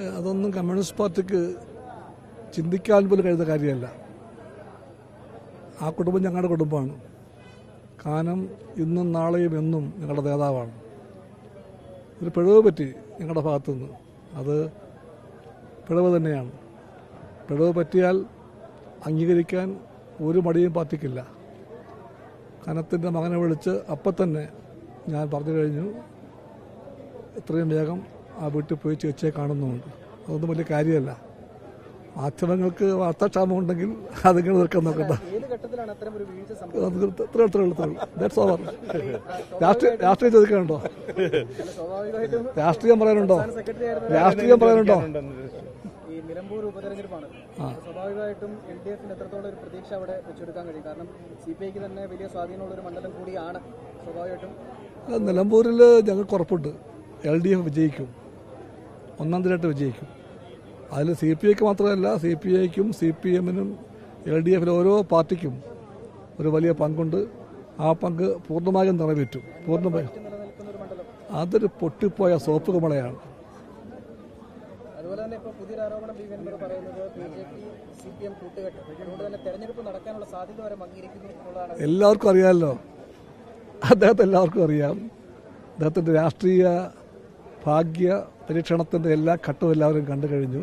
അതൊന്നും കമ്മ്യൂണിസ്റ്റ് പാർട്ടിക്ക് ചിന്തിക്കാൻ പോലും കഴിയുന്ന കാര്യമല്ല. ആ കുടുംബം ഞങ്ങളുടെ കുടുംബമാണ്. കാനം ഇന്നും നാളെയും എന്നും ഞങ്ങളുടെ നേതാവാണ്. ഒരു പിഴവ് പറ്റി ഞങ്ങളുടെ ഭാഗത്തുനിന്ന്. അത് പിഴവ് തന്നെയാണ്. പിഴവ് പറ്റിയാൽ അംഗീകരിക്കാൻ ഒരു മടിയും പാർട്ടിക്കില്ല. കനത്തിന്റെ മകനെ വിളിച്ച് അപ്പം തന്നെ ഞാൻ പറഞ്ഞു കഴിഞ്ഞു. എത്രയും വേഗം ആ വീട്ടിൽ പോയി ചേച്ചിയെ കാണുന്നുമുണ്ട്. അതൊന്നും വലിയ കാര്യമല്ല. മാധ്യമങ്ങൾക്ക് വാർത്താക്ഷാമം ഉണ്ടെങ്കിൽ അതിങ്ങനെ നിൽക്കാൻ നോക്കണ്ട ദാറ്റ്സ് ഓവർ രാഷ്ട്രീയ രാഷ്ട്രീയം ചോദിക്കാനുണ്ടോ? രാഷ്ട്രീയം പറയാനുണ്ടോ? രാഷ്ട്രീയം പറയാനുണ്ടോ? ഈ നിലമ്പൂർ ഉപതെരഞ്ഞെടുപ്പാണ്. സ്വാഭാവികമായിട്ടും എൽ ഡി എഫിന് എത്രത്തോളം ഒരു പ്രതീക്ഷ അവിടെ വെച്ചെടുക്കാൻ കഴിയും? കാരണം സി പി ഐക്ക് തന്നെ വലിയ സ്വാധീനമുള്ള ഒരു മണ്ഡലം കൂടിയാണ്. സ്വാഭാവികമായിട്ടും നിലമ്പൂരിൽ ഞങ്ങൾക്ക് ഉറപ്പുണ്ട്. എൽ ഡി എഫ് വിജയിക്കും. ഒന്നാം തീരായിട്ട് വിജയിക്കും. അതിൽ സി പി ഐക്ക് മാത്രമല്ല സി പി ഐക്കും സി പി എമ്മിനും എൽ ഡി എഫിലെ ഓരോ പാർട്ടിക്കും ഒരു വലിയ പങ്കുണ്ട്. ആ പങ്ക് പൂർണമായും നിറവേറ്റും. പൂർണമായും. അതൊരു പൊട്ടിപ്പോയ സോപ്പ് കുമളയാണ്. അതുപോലെ തന്നെ ഇപ്പോൾ പുതിയൊരു ആരോപണം ബി വെൻബർ പറയുന്നത് B J P C P M കൂട്ടുകെട്ട്. അതുകൊണ്ട് തന്നെ തെരഞ്ഞെടുപ്പ് നടക്കാനുള്ള സാധ്യത വരെ എന്നുള്ളതാണ്. എല്ലാവർക്കും അറിയാമല്ലോ. അദ്ദേഹത്തെ എല്ലാവർക്കും അറിയാം. അദ്ദേഹത്തിന്റെ രാഷ്ട്രീയ ഭാഗ്യ പരീക്ഷണത്തിന്റെ എല്ലാ ഘട്ടവും എല്ലാവരും കണ്ടു കഴിഞ്ഞു.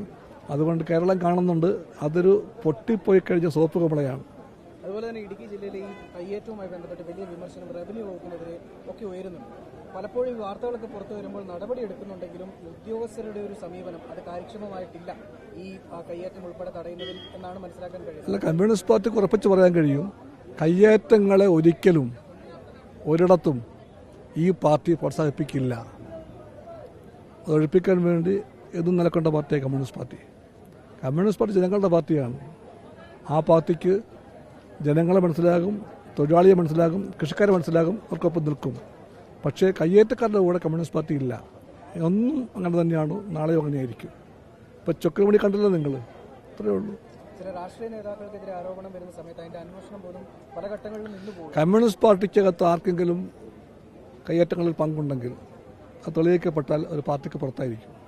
അതുകൊണ്ട് കേരളം കാണുന്നുണ്ട്. അതൊരു പൊട്ടിപ്പോയി കഴിഞ്ഞ സോപ്പ് കമ്പളയാണ് അതുപോലെ തന്നെ ഇടുക്കി ജില്ലയിലെ ഈ കയ്യേറ്റവുമായി ബന്ധപ്പെട്ട് വലിയ വിമർശനം റവന്യൂ വകുപ്പിനെതിരെ ഒക്കെ ഉയരുന്നുണ്ട്. പലപ്പോഴും ഈ വാർത്തകളൊക്കെ പുറത്തു വരുമ്പോൾ നടപടി എടുക്കുന്നുണ്ടെങ്കിലും ഉദ്യോഗസ്ഥരുടെ ഒരു സമീപനം അത് കാര്യക്ഷമമായിട്ടില്ല. ഈ കയ്യേറ്റം ഉൾപ്പെടെ തടയുന്നതിൽ എന്നാണ് മനസ്സിലാക്കാൻ കഴിയുന്നത്? അല്ല കമ്മ്യൂണിസ്റ്റ് പാർട്ടിക്ക് ഉറപ്പിച്ച് പറയാൻ കഴിയും. കയ്യേറ്റങ്ങളെ ഒരിക്കലും ഒരിടത്തും ഈ പാർട്ടി പ്രോത്സാഹിപ്പിക്കില്ല. ഒഴിപ്പിക്കാൻ വേണ്ടി എന്നും നിലക്കൊണ്ട പാർട്ടിയാണ് കമ്മ്യൂണിസ്റ്റ് പാർട്ടി. കമ്മ്യൂണിസ്റ്റ് പാർട്ടി ജനങ്ങളുടെ പാർട്ടിയാണ്. ആ പാർട്ടിക്ക് ജനങ്ങളെ മനസ്സിലാകും തൊഴിലാളിയെ മനസ്സിലാകും കൃഷിക്കാരെ മനസ്സിലാകും അവർക്കൊപ്പം നിൽക്കും. പക്ഷേ കയ്യേറ്റക്കാരുടെ കൂടെ കമ്മ്യൂണിസ്റ്റ് പാർട്ടി ഇല്ല. ഒന്നും അങ്ങനെ തന്നെയാണ്. നാളെയും അങ്ങനെയായിരിക്കും ഇപ്പം ചൊക്രമണി കണ്ടല്ലോ നിങ്ങൾ അത്രയേ ഉള്ളൂ. ചില രാഷ്ട്രീയ നേതാക്കൾക്കെതിരെ ആരോപണം വരുന്ന സമയത്ത് അതിന്റെ അന്വേഷണം പോലും പല ഘട്ടങ്ങളിലും കമ്മ്യൂണിസ്റ്റ് പാർട്ടിക്കകത്ത് ആർക്കെങ്കിലും കയ്യേറ്റങ്ങളിൽ പങ്കുണ്ടെങ്കിൽ അത് ഒരു പാർട്ടിക്ക് പുറത്തായിരിക്കും.